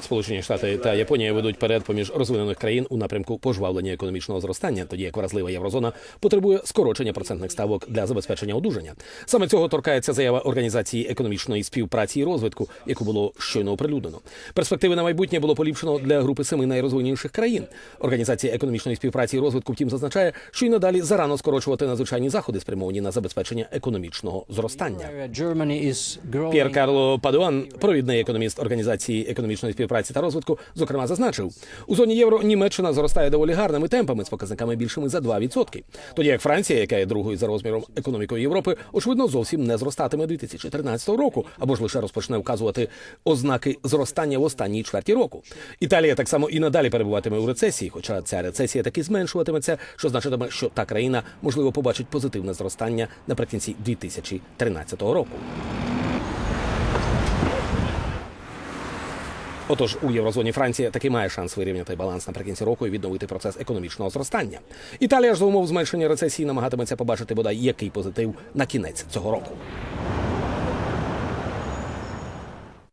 Сполучені Штати та Японія ведуть перед поміж розвинених країн у напрямку пожвавлення економічного зростання, тоді як вразлива єврозона потребує скорочення процентних ставок для забезпечення одужання. Саме цього торкається заява організації економічної співпраці і розвитку, яку було щойно оприлюднено. Перспективи на майбутнє було поліпшено для групи семи найрозвиненіших країн. Організація економічної співпраці і розвитку втім зазначає, що й надалі зарано скорочувати надзвичайні заходи, спрямовані на забезпечення економічного зростання. П'єр Карло Падуан, провідний економіст організації економічної співпраці та розвитку, зокрема зазначив, у зоні євро Німеччина зростає доволі гарними темпами з показниками більшими за 2%. Тоді як Франція, яка є другою за розміром економікою Європи, очевидно зовсім не зростатиме 2014 року, або ж лише розпочне вказувати ознаки зростання в останній чверті року. Італія так само і надалі перебуватиме у рецесії, хоча ця рецесія таки зменшуватиметься, що значитиме, що та країна можливо побачить позитивне зростання наприкінці 2013 року. Отож, у єврозоні Франція таки має шанс вирівняти баланс наприкінці року і відновити процес економічного зростання. Італія ж за умов зменшення рецесії намагатиметься побачити бодай який позитив на кінець цього року.